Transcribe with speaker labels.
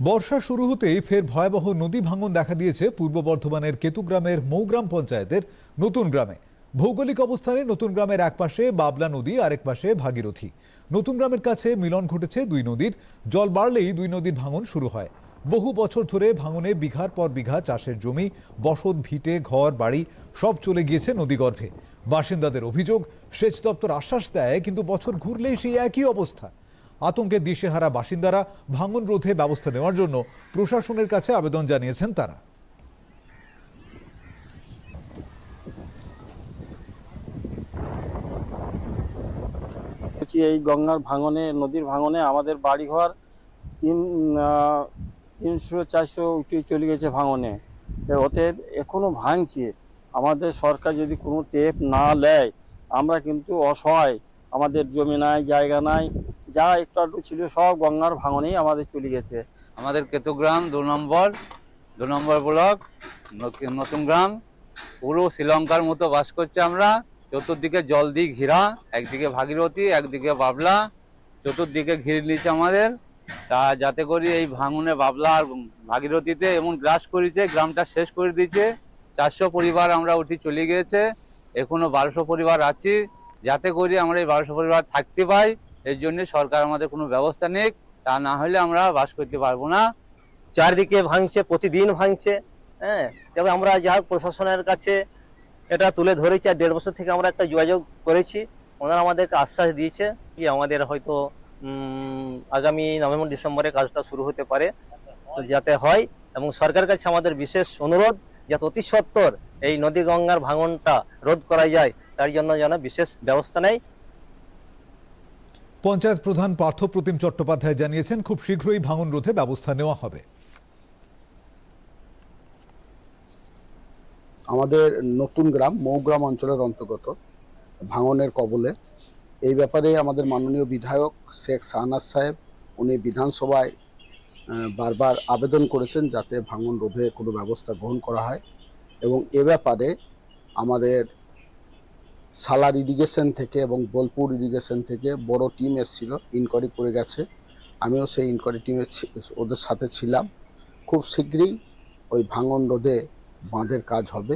Speaker 1: বর্ষা শুরু হতেই ফের ভয়াবহ নদী ভাঙন দেখা দিয়েছে পূর্ব বর্ধমানের কেতুগ্রামের মৌগ্রাম পঞ্চায়েতের নতুন গ্রামে। ভৌগোলিক অবস্থানে নতুন গ্রামের একপাশে বাবলা নদী, আরেক পাশে ভাগীরথী। নতুন গ্রামের কাছে মিলন ঘটেছে দুই নদীর। জল বাড়লেই দুই নদীর ভাঙন শুরু হয়। বহু বছর ধরে ভাঙনে বিঘার পর বিঘা চাষের জমি, বসত, ভিটে, ঘর, বাড়ি সব চলে গিয়েছে নদীগর্ভে। বাসিন্দাদের অভিযোগ, সেচ দপ্তর আশ্বাস দেয়, কিন্তু বছর ঘুরলেই সেই একই অবস্থা। আতঙ্কে দিশেহারা বাসিন্দারা ভাঙন রোধে ব্যবস্থা নেওয়ার জন্য প্রশাসনের কাছে আবেদন জানিয়েছেন তারা।
Speaker 2: এই গঙ্গার ভাঙনে, নদীর ভাঙনে আমাদের বাড়িঘর তিন তিনশো, চারশো উঠে চলে গেছে ভাঙনে। অতএব এখনও ভাঙছে। আমাদের সরকার যদি কোনো টেপ না নেয়, আমরা কিন্তু অসহায়। আমাদের জমি নাই, জায়গা নাই যা একটু আধটু ছিল সব গঙ্গার ভাঙনেই আমাদের চলে গেছে।
Speaker 3: আমাদের কেতুগ্রাম দু নম্বর দু নম্বর ব্লক, নতুন গ্রাম। পুরো শ্রীলঙ্কার মতো বাস করছে আমরা। চতুর্দিকে জল দিয়ে ঘেরা, একদিকে ভাগীরথী, একদিকে বাবলা। চতুর্দিকে ঘিরে নিয়েছে আমাদের। তা যাতে করি এই ভাঙনে বাবলা আর ভাগীরথীতে এমন গ্রাস করেছে, গ্রামটা শেষ করে দিয়েছে। চারশো পরিবার আমরা উঠি চলে গিয়েছে। এখনও বারোশো পরিবার আছি। যাতে করি আমরা এই বারোশো পরিবার থাকতে পাই। এর জন্য সরকার আমাদের কোনো ব্যবস্থা নেই। তা না হলে আমরা বাস করতে পারব না।
Speaker 4: চারদিকে ভাঙছে, প্রতিদিন ভাঙছে হ্যাঁ? আমরা যা প্রশাসনের কাছে এটা তুলে ধরেছি আর দেড় বছর থেকে আমরা একটা যোগাযোগ করেছি। ওনারা আমাদেরকে আশ্বাস দিয়েছে কি আমাদের হয়তো আগামী নভেম্বর, ডিসেম্বরে কাজটা শুরু হতে পারে, যাতে হয়। এবং সরকারের কাছে আমাদের বিশেষ অনুরোধ, যাতে অতি সত্বর এই নদী গঙ্গার ভাঙনটা রোধ করা যায়, তার জন্য যেন বিশেষ ব্যবস্থা নেয়।
Speaker 1: পঞ্চায়েত প্রধান পার্থ প্রতিম চট্টোপাধ্যায় জানিয়েছেন, খুব শীঘ্রই ভাঙন রোধে ব্যবস্থা নেওয়া হবে।
Speaker 5: আমাদের নতুন গ্রাম, মৌগ্রাম অঞ্চলের অন্তর্গত, ভাঙনের কবলে। এই ব্যাপারে আমাদের মাননীয় বিধায়ক শেখ শাহনাজ সাহেব, উনি বিধানসভায় বারবার আবেদন করেছেন যাতে ভাঙন রোধে কোনো ব্যবস্থা গ্রহণ করা হয়। এবং এ ব্যাপারে আমাদের সালার ইরিগেশন থেকে এবং বোলপুর ইরিগেশন থেকে বড় টিম এসেছিল ইনকোয়ারি করে গেছে। আমিও সেই ইনকোয়ারি টিমের ওদের সাথে ছিলাম। খুব শীঘ্রই ওই ভাঙন রোধে বাঁধের কাজ হবে।